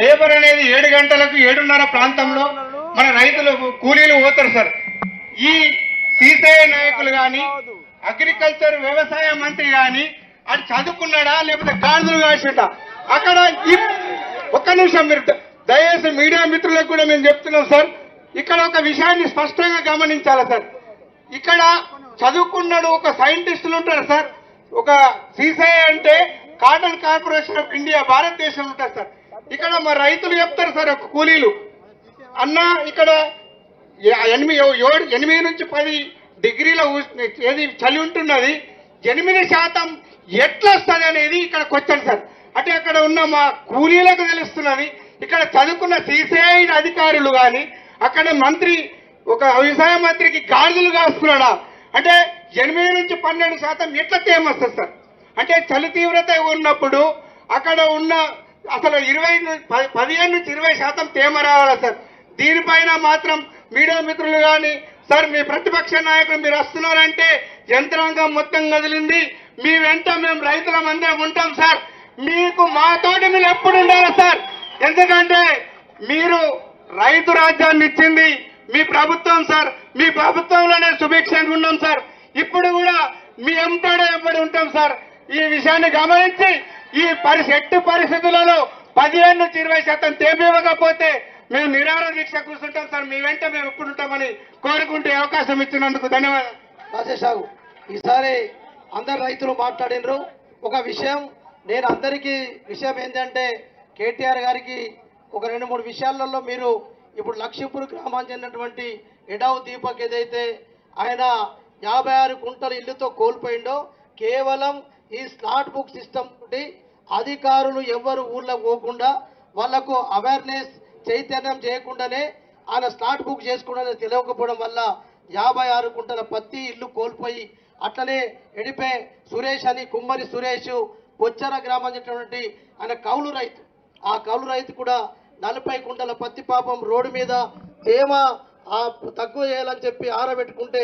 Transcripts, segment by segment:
Labour అనేది ఏడు గంటలకు ఏడున్నర ప్రాంతంలో మన రైతులు కూలీలు పోతారు సార్. ఈ సీసీఐ నాయకులు గాని అగ్రికల్చర్ వ్యవసాయ మంత్రి గాని అది చదువుకున్నాడా లేకపోతే గాడిదలు కాసిండా? అక్కడ ఒక్క నిమిషం మీరు దయచేసి మీడియా మిత్రులకు కూడా మేము చెప్తున్నాం సార్. ఇక్కడ ఒక విషయాన్ని స్పష్టంగా గమనించాలి సార్. ఇక్కడ చదువుకున్నాడు ఒక సైంటిస్టులు ఉంటారు సార్. ఒక సీసీఐ అంటే కాటన్ కార్పొరేషన్ ఆఫ్ ఇండియా భారతదేశం ఉంటారు సార్. ఇక్కడ మా రైతులు చెప్తారు సార్ ఒక కూలీలు. అన్న ఇక్కడ ఎనిమిది ఏడు ఎనిమిది నుంచి పది డిగ్రీల ఏది చలి ఉంటున్నది ఎనిమిది శాతం ఎట్లా వస్తుంది అనేది ఇక్కడికి వచ్చాను సార్. అంటే అక్కడ ఉన్న మా కూలీలకు తెలుస్తున్నది ఇక్కడ చదువుకున్న సిసిఐ అధికారులు కానీ అక్కడ మంత్రి ఒక వ్యవసాయ మంత్రికి గాడిదలు కాస్తున్నాడా? అంటే ఎనిమిది నుంచి పన్నెండు శాతం ఎట్లా తేమొస్తుంది సార్? అంటే చలి తీవ్రత ఉన్నప్పుడు అక్కడ ఉన్న అసలు ఇరవై పదిహేను నుంచి ఇరవై శాతం తేమ రావాలా సార్. దీనిపైన మాత్రం మీడియా మిత్రులు కానీ సార్ మీ ప్రతిపక్ష నాయకులు మీరు వస్తున్నారంటే యంత్రాంగం మొత్తం కదిలింది. మీ వెంట మేము రైతులం అందరం ఉంటాం సార్. మీకు మాతోటి మీరు ఎప్పుడు ఉండాలి సార్? ఎందుకంటే మీరు రైతు రాజ్యాన్ని ఇచ్చింది మీ ప్రభుత్వం సార్. మీ ప్రభుత్వంలోనే సుభిక్షంగా ఉన్నాం సార్. ఇప్పుడు కూడా మీ ఎంతడే ఎప్పుడు ఉంటాం సార్? ఈ విషయాన్ని గమనించి ఈ పరిస్థితి ఎట్టి పరిస్థితులలో పదిహేను నుంచి ఇరవై శాతం తేపివ్వకపోతే మేము నిరాహార దీక్ష కూర్చుంటాం సార్. మీ వెంట మేము ఎప్పుడు ఉంటామని కోరుకుంటే అవకాశం ఇచ్చినందుకు ధన్యవాదాలు. రాజేశాగు ఈసారి అందరు రైతులు మాట్లాడినరు. ఒక విషయం నేను అందరికీ విషయం ఏంటంటే కేటీఆర్ గారికి ఒక రెండు మూడు విషయాలలో మీరు ఇప్పుడు లక్ష్మీపూర్ గ్రామానికి చెందినటువంటి ఎడావు దీపక్ ఏదైతే ఆయన యాభై ఆరు కుంటల ఇల్లుతో కోల్పోయిండో కేవలం ఈ స్లాట్ బుక్ సిస్టమ్ తోటి అధికారులు ఎవ్వరు ఊళ్ళో పోకుండా వాళ్ళకు అవేర్నెస్ చైతన్యం చేయకుండానే ఆయన స్లాట్ బుక్ చేసుకుంటే తెలియకపోవడం వల్ల యాభై ఆరు కుంటల పత్తి ఇల్లు కోల్పోయి అట్లనే ఎడిపే సురేష్ అని కుమ్మరి సురేష్ బొచ్చర గ్రామం చెందినటువంటి ఆయన కౌలు రైతు. ఆ కౌలు రైతు కూడా నలభై కుంటల పత్తి పాపం రోడ్డు మీద తేమ తక్కువ చేయాలని చెప్పి ఆరబెట్టుకుంటే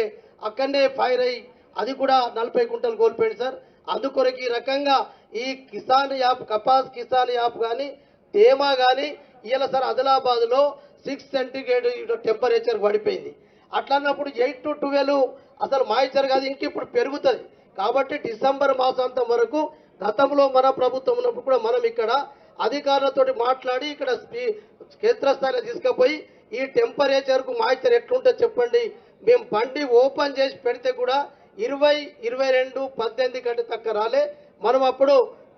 అక్కడనే ఫైర్ అయ్యి అది కూడా నలభై కుంటలు కోల్పోయింది సార్. అందుకొరకు ఈ రకంగా ఈ కిసాన్ యాప్ కపాస్ కిసాన్ యాప్ కానీ తేమ కానీ ఇలా సార్ ఆదిలాబాద్లో సిక్స్ సెంటిగ్రేడ్ టెంపరేచర్ పడిపోయింది. అట్లన్నప్పుడు ఎయిట్ టు ట్వెల్వ్ అసలు మాయిచర్ కాదు ఇంక ఇప్పుడు పెరుగుతుంది. కాబట్టి డిసెంబర్ మాసాంతం వరకు గతంలో మన ప్రభుత్వం ఉన్నప్పుడు కూడా మనం ఇక్కడ అధికారులతో మాట్లాడి ఇక్కడ స్పీ- క్షేత్రస్థాయిలో తీసుకుపోయి ఈ టెంపరేచర్కు మాయిచర్ ఎట్లుంటే చెప్పండి. మేము బండి ఓపెన్ చేసి పెడితే కూడా ఇరవై ఇరవై రెండు పద్దెనిమిది కంటే తక్కువ రాలే. మనం అప్పుడు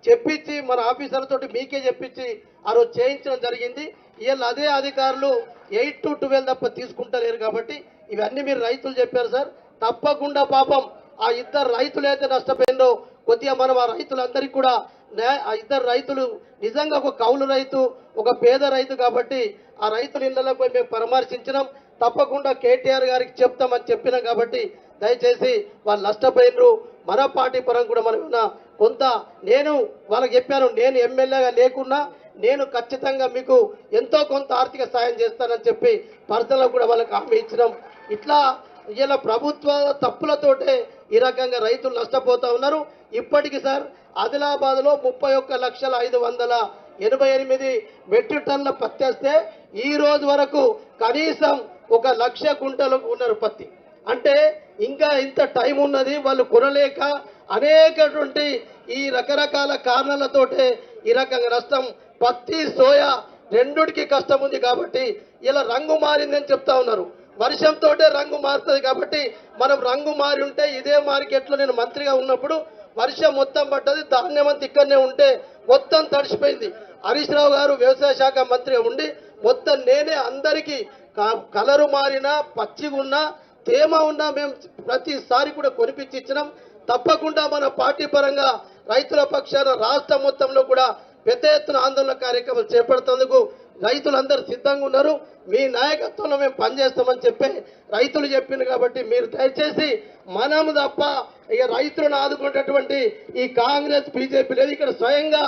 చెప్పించి మన ఆఫీసర్లతో మీకే చెప్పించి ఆ రోజు చేయించడం జరిగింది. వీళ్ళు అదే అధికారులు ఎయిట్ టు ట్వెల్వ్ తప్ప తీసుకుంటలేరు కాబట్టి ఇవన్నీ మీరు రైతులు చెప్పారు సార్. తప్పకుండా పాపం ఆ ఇద్దరు రైతులు అయితే నష్టపోయిందో కొద్దిగా మనం ఆ రైతులందరికీ కూడా ఆ ఇద్దరు రైతులు నిజంగా ఒక కౌలు రైతు ఒక పేద రైతు కాబట్టి ఆ రైతుల ఇళ్ళలో పోయి మేము పరామర్శించినాం. తప్పకుండా కేటీఆర్ గారికి చెప్తామని చెప్పినాం కాబట్టి దయచేసి వాళ్ళు నష్టపోయినరు. మన పార్టీ పరం కూడా మనం ఏమన్నా కొంత నేను వాళ్ళకి చెప్పాను నేను ఎమ్మెల్యేగా లేకున్నా నేను ఖచ్చితంగా మీకు ఎంతో కొంత ఆర్థిక సాయం చేస్తానని చెప్పి పర్సనల్గా కూడా వాళ్ళకి హామీ ఇచ్చినాం. ఇట్లా ఇలా ప్రభుత్వ తప్పులతోటే ఈ రకంగా రైతులు నష్టపోతూ ఉన్నారు. ఇప్పటికి సార్ ఆదిలాబాద్లో ముప్పై ఒక్క లక్షల ఐదు వందల ఎనభై ఎనిమిది మెట్రిక్ టన్ల పత్తి వస్తే ఈ రోజు వరకు కనీసం ఒక లక్ష గుంటలకు ఉన్నారు పత్తి. అంటే ఇంకా ఇంత టైం ఉన్నది వాళ్ళు కొనలేక అనేకటువంటి ఈ రకరకాల కారణాలతోటే ఈ రకంగా నష్టం పత్తి సోయా రెండుడికి కష్టం ఉంది కాబట్టి ఇలా రంగు మారిందని చెప్తా ఉన్నారు. వర్షంతో రంగు మారుతుంది కాబట్టి మనం రంగు మారి ఉంటే ఇదే మార్కెట్లో నేను మంత్రిగా ఉన్నప్పుడు వర్షం మొత్తం పడ్డది ధాన్యం అంతా ఇక్కడనే ఉంటే మొత్తం తడిసిపోయింది. హరీష్ రావు గారు వ్యవసాయ శాఖ మంత్రిగా ఉండి మొత్తం నేనే అందరికీ కలరు మారినా పచ్చిగా ఉన్నా తేమ ఉన్నా మేము ప్రతిసారి కూడా కొనిపించి ఇచ్చినాం. తప్పకుండా మన పార్టీ పరంగా రైతుల పక్షాన రాష్ట్ర మొత్తంలో కూడా పెద్ద ఎత్తున ఆందోళన కార్యక్రమాలు చేపడుతందుకు రైతులందరూ సిద్ధంగా ఉన్నారు. మీ నాయకత్వంలో మేము పనిచేస్తామని చెప్పి రైతులు చెప్పింది కాబట్టి మీరు దయచేసి మనము తప్ప ఇక రైతులను ఆదుకునేటటువంటి ఈ కాంగ్రెస్ బీజేపీ లేదు. ఇక్కడ స్వయంగా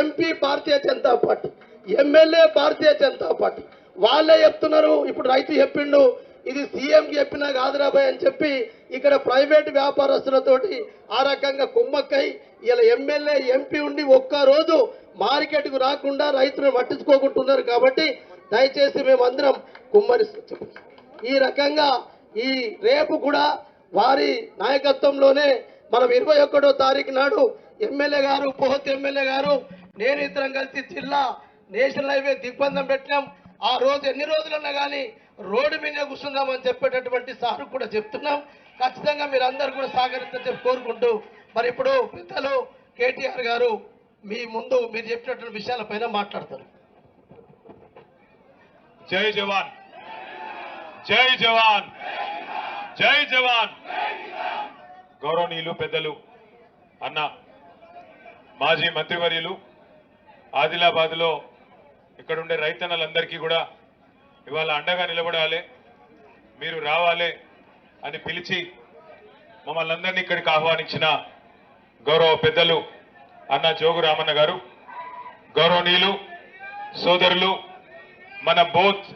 MP Bharatiya Janata party MLA Bharatiya Janata party. వాళ్ళే చెప్తున్నారు. ఇప్పుడు రైతు చెప్పిండు ఇది సీఎంకి చెప్పినా కాదురాబాయ్ అని చెప్పి ఇక్కడ ప్రైవేట్ వ్యాపారస్తులతోటి ఆ రకంగా కుమ్మక్కై ఇలా ఎమ్మెల్యే ఎంపీ ఉండి ఒక్క రోజు మార్కెట్కు రాకుండా రైతులను పట్టించుకోకుంటున్నారు కాబట్టి దయచేసి మేమందరం కుమ్మరి ఈ రకంగా ఈ రేపు కూడా వారి నాయకత్వంలోనే మనం ఇరవై ఒకటో తారీఖు నాడు ఎమ్మెల్యే గారు పోత్ ఎమ్మెల్యే గారు నేను ఇద్దరం కలిసి జిల్లా నేషనల్ హైవే దిగ్బంధం పెట్టినాం. ఆ రోజు ఎన్ని రోజులున్నా కానీ రోడ్డు మీద కూర్చుందామని చెప్పేటటువంటి సార్ కూడా చెప్తున్నాం. ఖచ్చితంగా మీరు అందరు కూడా సహకరించని చెప్పి కోరుకుంటూ మరి ఇప్పుడు పెద్దలు కేటీఆర్ గారు మీ ముందు మీరు చెప్పినటువంటి విషయాలపైన మాట్లాడతారు. జై జవాన్. జై జవాన్. జై జవాన్. గౌరవనీయులు పెద్దలు అన్న మాజీ మంత్రివర్యులు ఆదిలాబాద్లో ఇక్కడ ఉండే రైతన్నలందరికీ కూడా ఇవాళ అండగా నిలబడాలి మీరు రావాలి అని పిలిచి మమ్మల్ని అందరినీ ఇక్కడికి ఆహ్వానించిన గౌరవ పెద్దలు అన్న జోగు రామన్న గారు గౌరవనీయులు సోదరులు మన బోత్